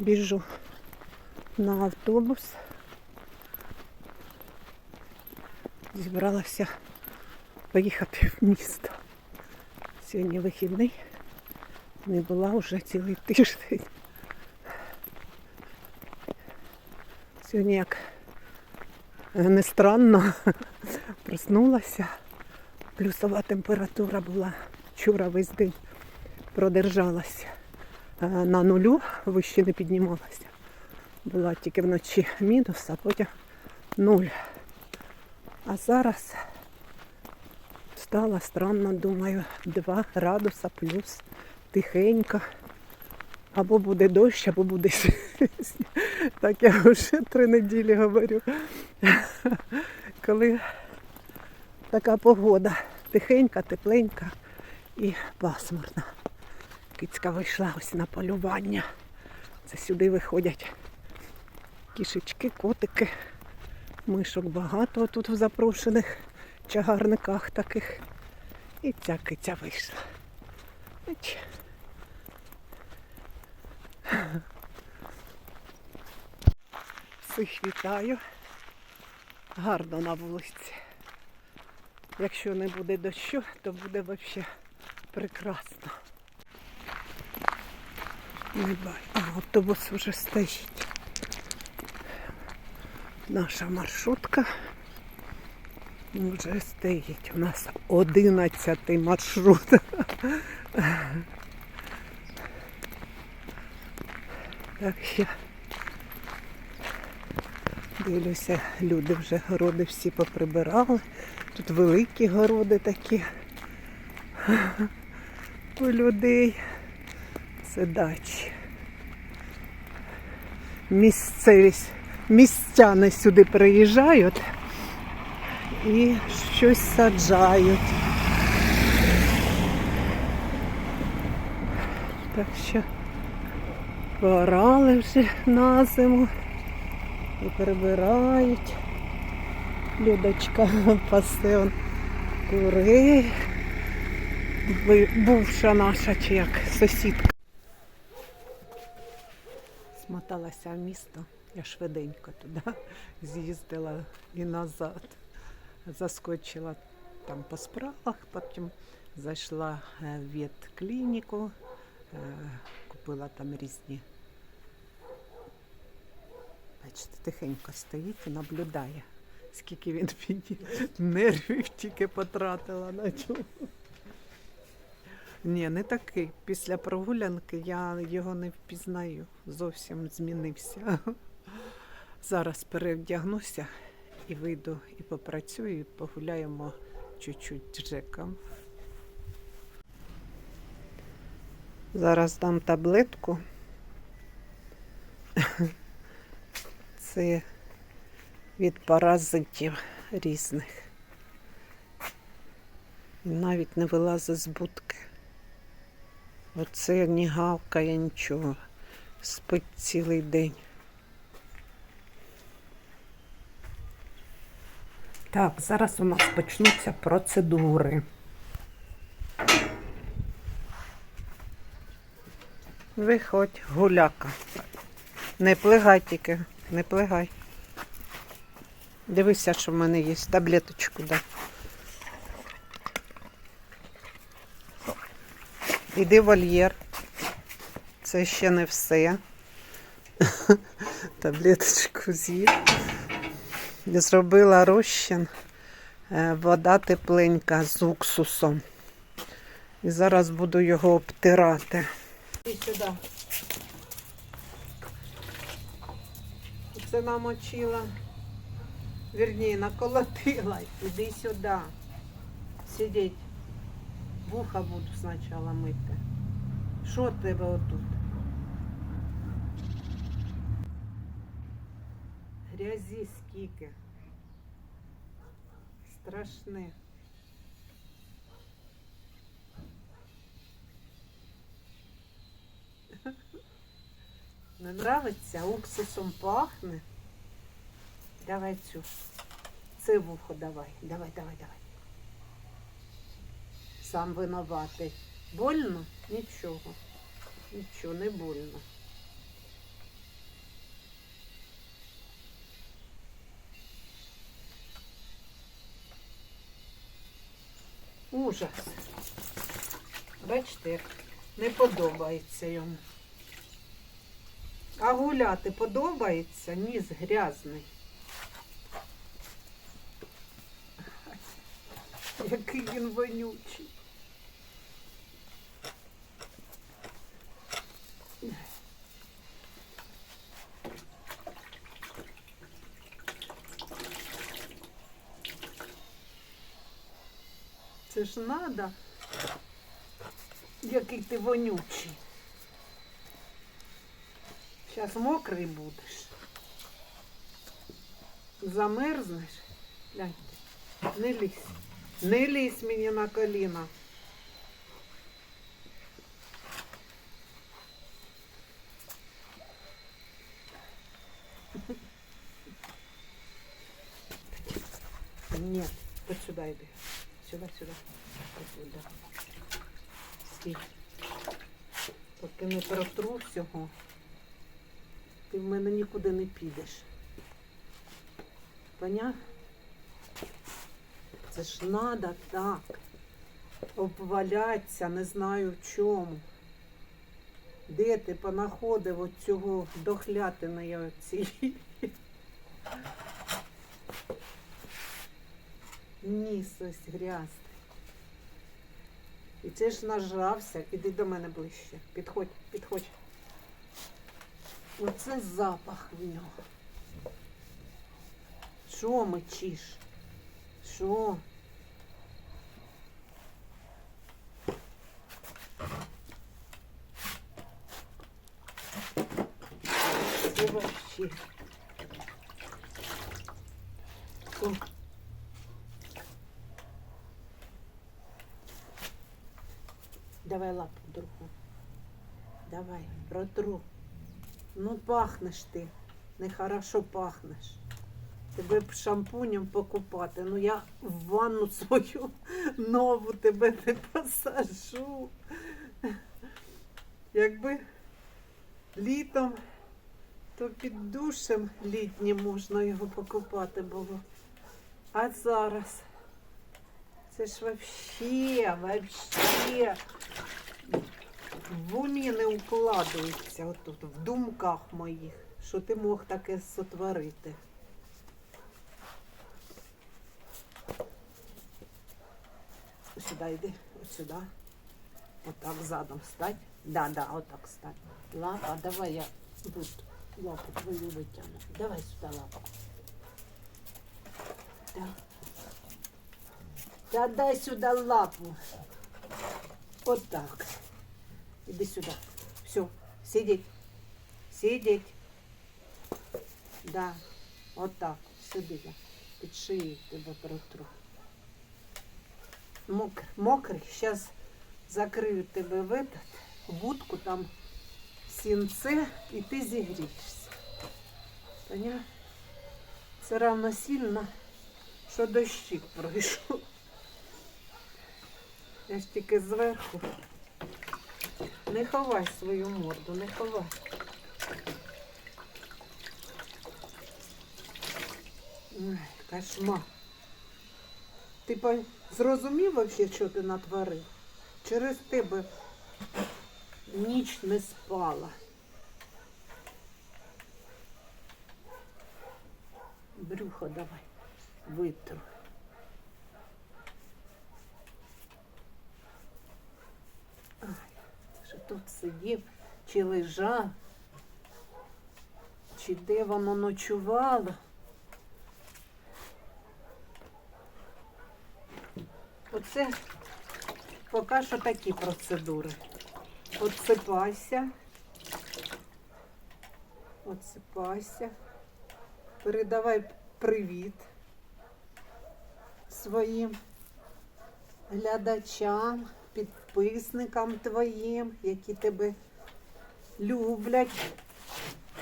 біжу на автобус. Зібралася поїхати в місто. Сьогодні вихідний. Не була вже цілий тиждень. Сьогодні як не странно, проснулася. Плюсова температура була вчора весь день продержалася на нулю, вище не піднімалася. Була тільки вночі мінус, а потім нуль. А зараз стало странно, думаю, 2 градуса плюс тихенько. Або буде дощ, або буде сніг. Так я вже три неділі говорю. Коли така погода тихенька, тепленька і пасмурна. Кицька вийшла ось на полювання. Це сюди виходять кішечки, котики. Мишок багато тут в запрошених чагарниках таких. І ця киця вийшла. Всіх вітаю. Гарно на вулиці. Якщо не буде дощу, то буде взагалі прекрасно. Не. А, автобус вже стоїть. Наша маршрутка вже стоїть. У нас 11 маршрут. Так що дивлюся, люди вже городи всі поприбирали. Тут великі городи такі у людей. Це дачі. Місцевість, містяни сюди приїжджають і щось саджають. Так що порали вже на зиму і прибирають. Людочка пасе он курей. Ви- Бувша наша чи як сусідка. Смоталася в місто, я швиденько туди з'їздила і назад. Заскочила там по справах, потім зайшла е, в ветклініку, е, купила там різні. Бачите, тихенько стоїть і наблюдає, скільки він мені нервів тільки потратила на цьому. Ні, не такий. Після прогулянки я його не впізнаю. Зовсім змінився. Зараз перевдягнуся і вийду і попрацюю, погуляємо чуть-чуть Джеком. Зараз дам таблетку. Це від паразитів різних. Навіть не вилазить з будки. Оце не гавкає нічого. Спить цілий день. Так, зараз у нас почнуться процедури. Виходь, гуляка. Не плигай тільки, не плигай. Дивися, що в мене є. Таблеточку дай. Іди вольєр. Це ще не все. Таблеточку з'їв. Зробила розчин. Е, Вода тепленька з уксусом. І зараз буду його обтирати. Іди сюди. Це намочила. Вірні, наколотила. Іди сюди. Сидіть. Вуха буду спочатку мити. Що в тебе отут? Грязі скільки. Страшне. Не нравиться? Уксусом пахне. Давай цю. Це вухо давай. Давай, давай, давай. сам винуватий. Больно? Нічого. Нічого, не больно. Ужас. Бачите, не подобається йому. А гуляти подобається? Ніс грязний. Який він вонючий. Це ж надо. Який ти вонючий. Зараз мокрий будеш. Замерзнеш. Гляньте. Не лізь. Не лізь мені на коліна. Нет, вот сюда иди. Сюда, сюда. Сюди. Стій. Поки не протру всього, ти в мене нікуди не підеш. Поняв? Це ж надо так. Обвалятися, не знаю в чому. Де ти понаходив от цього дохлятиної оцієї? Ніс ось грязний. І це ж нажрався. Іди до мене ближче. Підходь, підходь. Оце запах в нього. Що мечиш? Що? Це вообще. О. Давай лапу другу. Давай, протру. Ну пахнеш ти. Нехорошо пахнеш. Тебе б шампунем покупати. Ну я в ванну свою нову тебе не посажу. Якби літом, то під душем літнім можна його покупати було. А зараз це ж вообще, вообще в умі не укладується отут, в думках моїх, що ти мог таке сотворити. Сюди йди, ось сюди. Отак задом стать. Да, да, отак стань. Лапа, давай я буду лапу твою витягну. Давай сюди лапу. Да. Та дай сюди лапу. Отак. Іди сюди. Все, сидіть. Сидіть. Да. Отак. Сюди я. Під шиєю тебе протру. Мок, мокрий. Зараз закрию тебе в этот, вудку там сінце і ти зігрієшся. Поняв? Це равносильно, що дощик пройшов. Я ж тільки зверху. Не ховай свою морду, не ховай. Ой, кошмар. Ти зрозумів вообще, що ти натворив? Через тебе ніч не спала. Брюхо давай, витру. Ай, що тут сидів, чи лежав, чи де воно ночувало. Оце поки що такі процедури. Отсипайся. Отсипайся. Передавай привіт своїм глядачам, підписникам твоїм, які тебе люблять.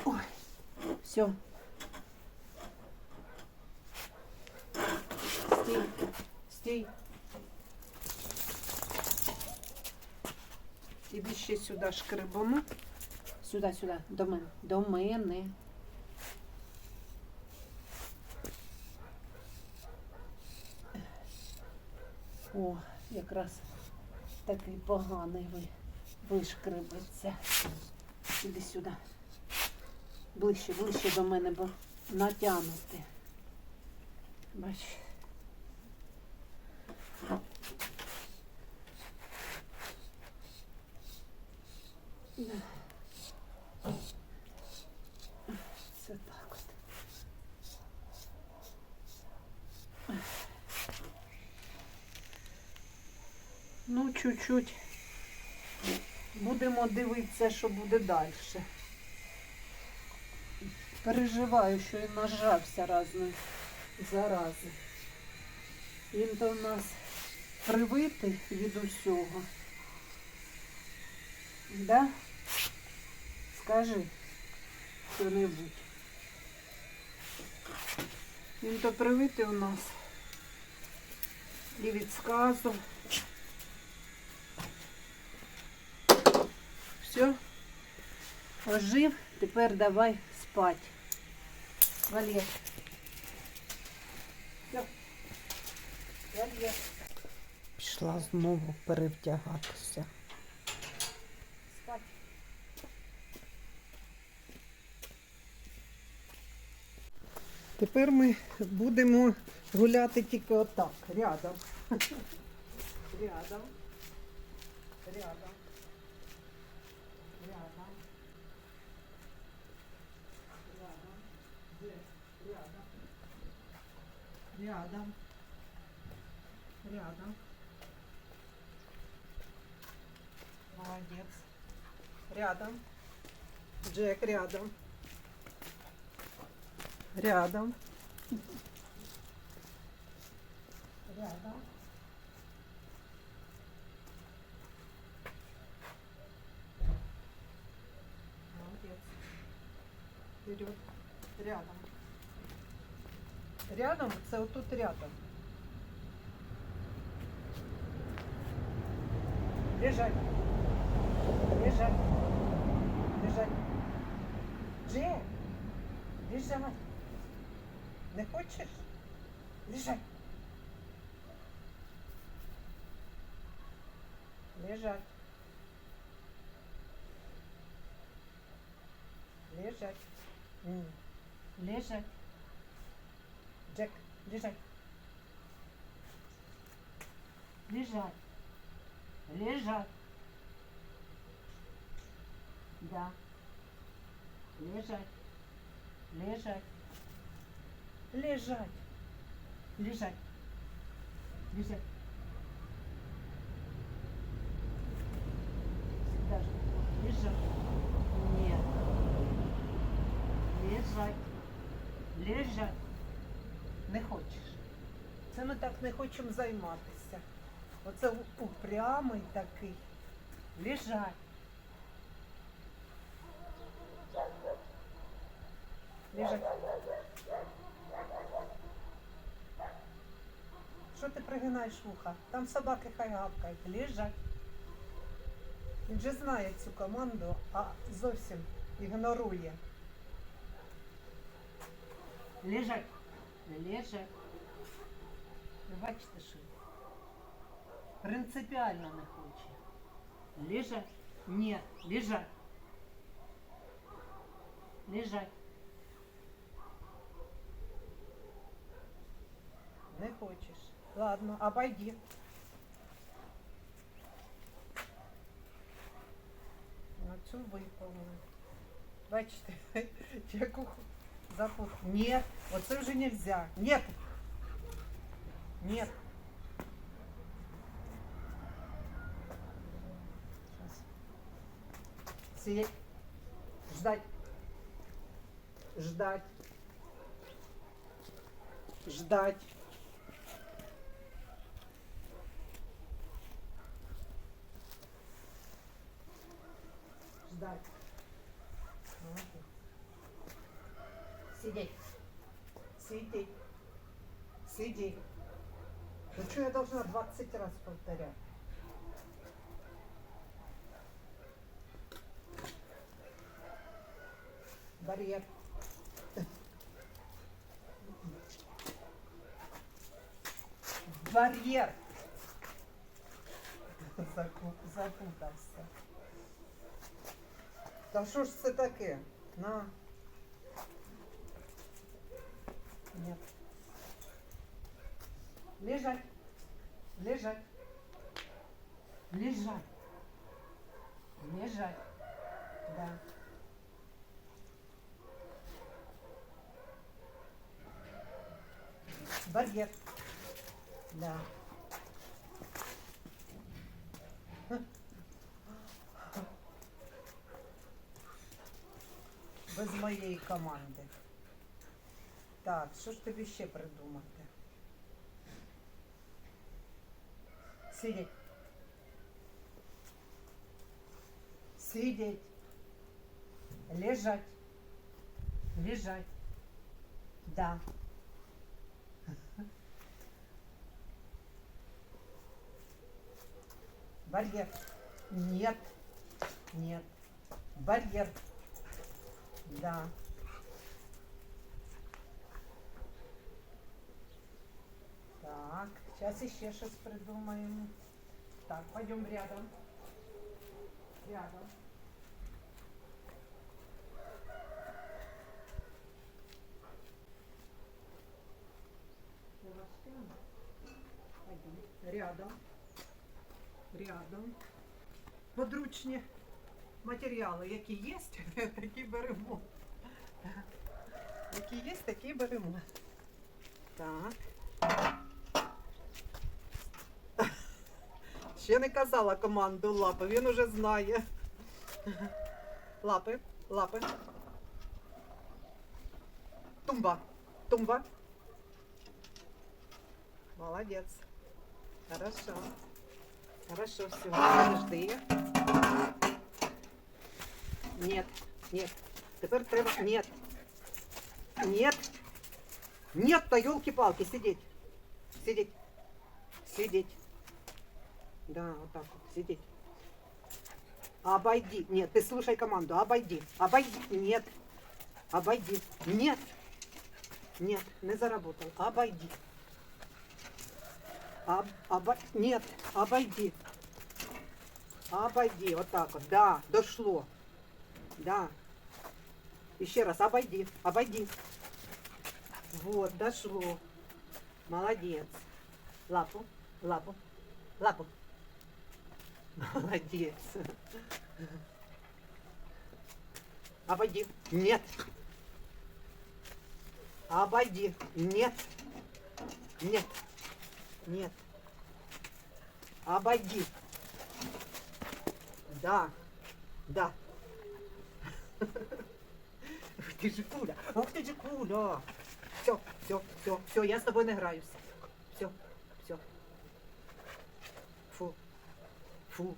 Ой, все. Стій, стій. Іди ще сюди шкребану. Сюди, сюди, до мене. До мене. О, якраз такий поганий ви, вишкребеться. Іди сюди. Ближче, ближче до мене, бо натягнути. Бач. Це так от. Ну, чуть-чуть. Будемо дивитися, що буде далі. Переживаю, що він нажався разної зарази. Він то в нас привитий від усього. Да? Скажи що-небудь. Він то привитий у нас. І від сказу. Все. Ожив, тепер давай спать. Валер. Все. Валер. Пішла знову перевдягатися. Спать. Тепер ми будемо гуляти тільки отак, рядом. Рядом. Рядом. Рядом. Рядом. Де? Рядом. Рядом. Рядом. Молодец. Рядом. Джек рядом. Рядом. Рядом. Молодец. Вперед. Рядом. Рядом, це отут рядом. Лежать. Лежать. Лежать. Джек. Лежать. Не хочеш? Лежать. Лежать. Лежать. Лежать. Лежать. Лежать. Лежать. Да. Лежать. Лежать. Лежать. Лежать. Лежать. Всегда же. Лежать. Нет. Лежать. Лежать. Не хочеш. Це ми так не хочемо займатися. Оце упрямий такий. Лежать. Лежать. Що ти пригинаєш вуха? Там собаки хай гавкають. Лежать. Він же знає цю команду, а зовсім ігнорує. Лежать. Лежать. Ви бачите, що принципіально не хоче. Лежать. Ні, лежать. Лежать. Не хочеш. Ладно, обойди. Ну, цю виповнили. Бачите, яку запут. Нет, вот это уже нельзя. Нет. Нет. Сейчас. Сидеть. Ждать. Ждать. Ждать. 20 раз повторять? Барьер. Барьер. Запутався. Та що ж це таке? На. Ні. Лежать. Лежать. Лежать. Лежать. Да. Барьер. Да. Без моєї команди. Так, що ж тобі ще придумати? Сидіть. Сидеть. Лежать. Лежать. Да. Барьер. Нет. Нет. Барьер. Да. Так, сейчас еще что-то придумаем. Так, пойдем рядом. Рядом. Пойдем. Рядом. Рядом. Подручні матеріали, які є, такі беремо. Які є, такі беремо. Так. Ще не казала команду лапи, він уже знає. Лапи, лапи. Тумба, тумба. Молодец. Хорошо. Хорошо, все. Подожди. Нет, нет. Тепер треба. Нет. Нет. Нет, та елки-палки, сидеть. Сидеть. Сидеть. Да, вот так вот, сидеть. Обойди. Нет, ты слушай команду. Обойди. Обойди. Нет. Обойди. Нет. Нет, не заработал. Обойди. Об, обо... Нет, обойди. Обойди, вот так вот. Да, дошло. Да. Еще раз, обойди, обойди. Вот, дошло. Молодец. Лапу, лапу, лапу. Молодец. Обойди. Нет. Обойди. Нет. Нет. Нет. Обойди. Да. Да. Ух ты же куля. Ух ты же куля. Все, все, все, все, я с тобой не все. Фу.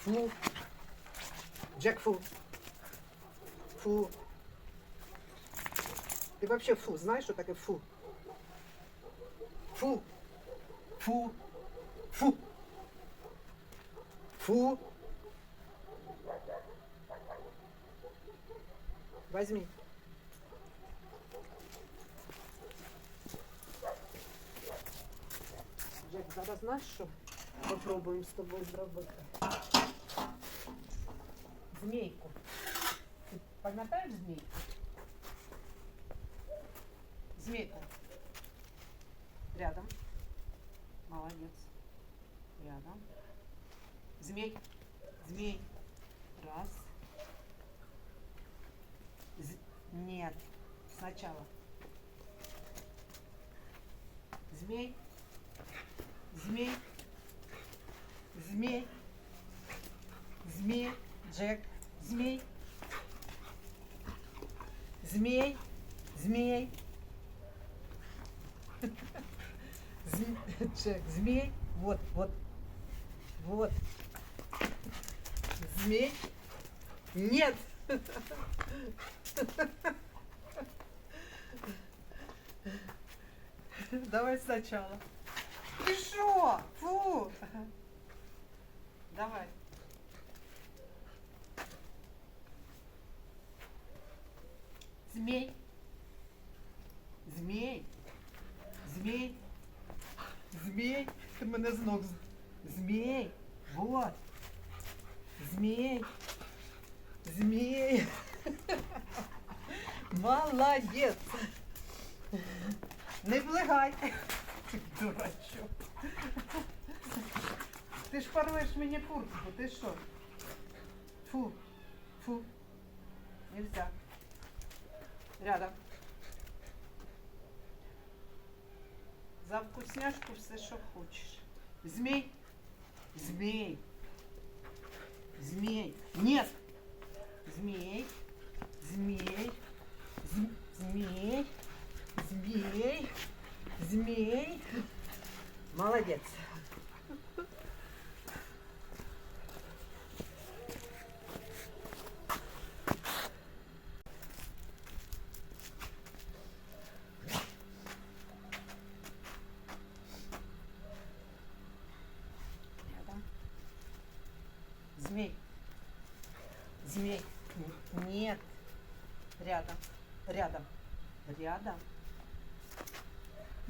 Фу. Джек, фу. Фу. Ты вообще фу, знаешь, что такое фу? Фу. Фу. Фу. Фу. Возьми. Джек, зараз знаєш що? Попробуємо з тобою зробити. Змійку. Ти пам'ятаєш змійку? Змейка. Рядом. Молодец. Рядом. Змей. Змей. Раз. З- Нет. Сначала. Змей. Змей. Змей. Змей. Джек. Змей. Змей. Змей. Зм- Джек, змей. Вот, вот. Вот. Змей. Нет. Давай сначала. Ты шо? Фу. Давай. Змей. Змей. Змей. Змей. Ти мене з ног Змей. Вот. Змей. Змей. Молодець. Не влегай. Ти дурачок. Ти ж порвеш мені куртку, ти що? Фу. Фу. Нельзя. Рядом. За вкусняшку все, що хочеш. Змей. Змей. Змей. Нет. Змей. Змей. Зм- Змей. Змей. Змей. Молодец. Рядом. Змей. Змей. Н- Нет. Рядом. Рядом. Рядом.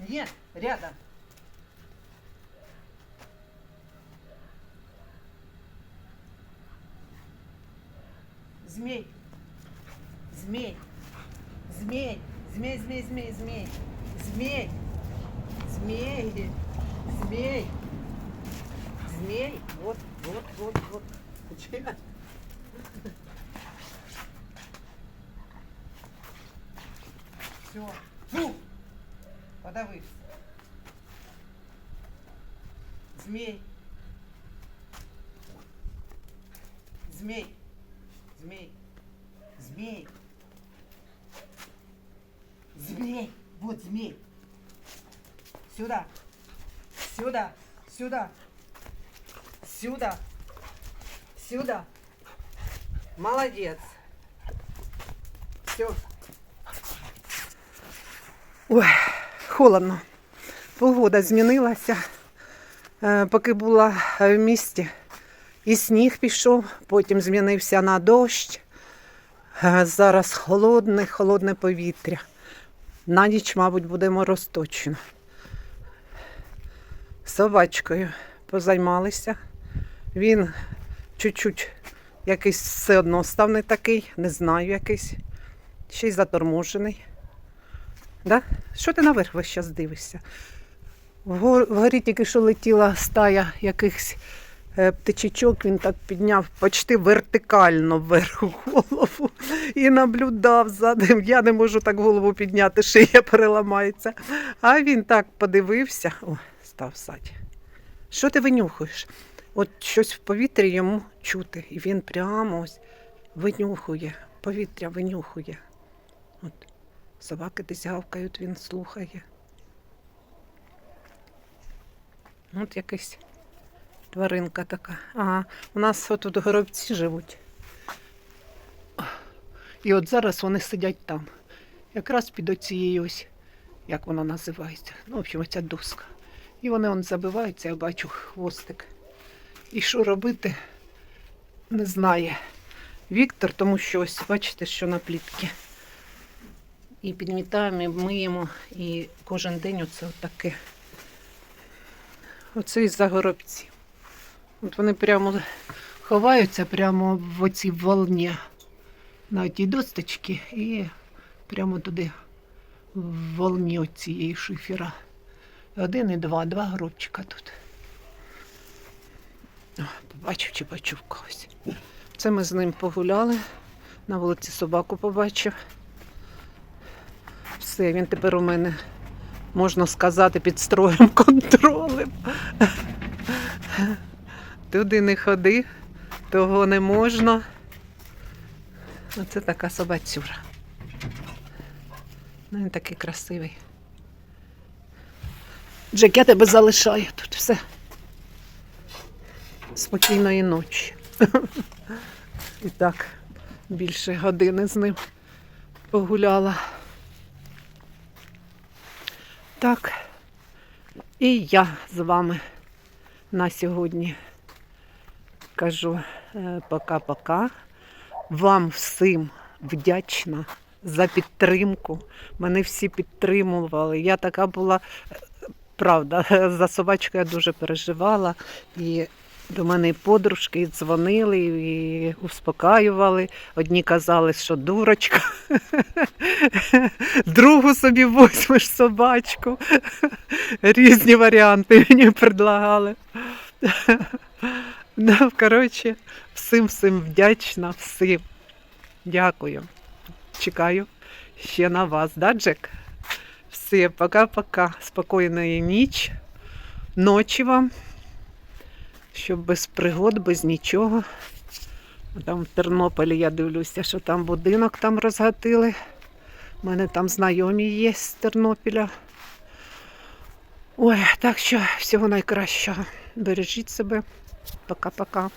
Нет, рядом. Змей. Змей. Змей. Змей, змей, змей, змей. Змей. Змей. Змей. Змей. Вот, вот, вот, вот. Чё? Все. Фу! Подавись. Змей. Змей. Змей. Змей. Змей. Вот змей. Сюда. Сюда. Сюда. Сюда. Сюда. Молодец. Все. Ой, холодно. Погода змінилася. Е, Поки була в місті, і сніг пішов, потім змінився на дощ. Е, Зараз холодне, холодне повітря. На ніч, мабуть, буде мороз точно. З Собачкою позаймалися. Він чуть-чуть якийсь все одно став не такий, не знаю якийсь. Ще й заторможений. Да? Що ти наверх весь час дивишся? Вгорі тільки що летіла стая якихось е, птичечок, він так підняв почти вертикально вверх голову і наблюдав за ним. Я не можу так голову підняти, шия переламається. А він так подивився. О, став саді. Що ти винюхуєш? От щось в повітрі йому чути, і він прямо ось винюхує, повітря винюхує. От. Собаки десь гавкають, він слухає. От якась тваринка така. Ага, у нас отут горобці живуть. І от зараз вони сидять там. Якраз під оцією ось, як вона називається. Ну, в общем, оця доска. І вони он забиваються, я бачу хвостик. І що робити, не знає Віктор, тому що ось бачите, що на плітки. І підмітаємо, і миємо, і кожен день оце отаке. Оце із-за. От вони прямо ховаються прямо в оцій волні на тій досточці і прямо туди в волні оцієї шифера. Один і два, два горобчика тут. Побачив чи почув когось. Це ми з ним погуляли. На вулиці собаку побачив. Все, він тепер у мене, можна сказати, під строєм контролем. Туди не ходи, того не можна. Оце така собацюра. Ну, він такий красивий. Джек, я тебе залишаю тут все. Спокійної ночі. І так, більше години з ним погуляла. Так, і я з вами на сьогодні кажу е, пока-пока. Вам всім вдячна за підтримку. Мене всі підтримували. Я така була е, правда, за собачку я дуже переживала. І до мене подружки дзвонили, і успокаювали. Одні казали, що дурочка, другу собі возьмеш собачку. Різні варіанти мені предлагали. Ну, коротше, всім всім вдячна, всім. Дякую. Чекаю ще на вас, да, Джек? Все, пока-пока. Спокійної ніч, ночі вам. Щоб без пригод, без нічого. Там в Тернополі я дивлюся, що там будинок там розгатили. У мене там знайомі є з Тернопіля. Ой, так що всього найкращого. Бережіть себе. Пока-пока.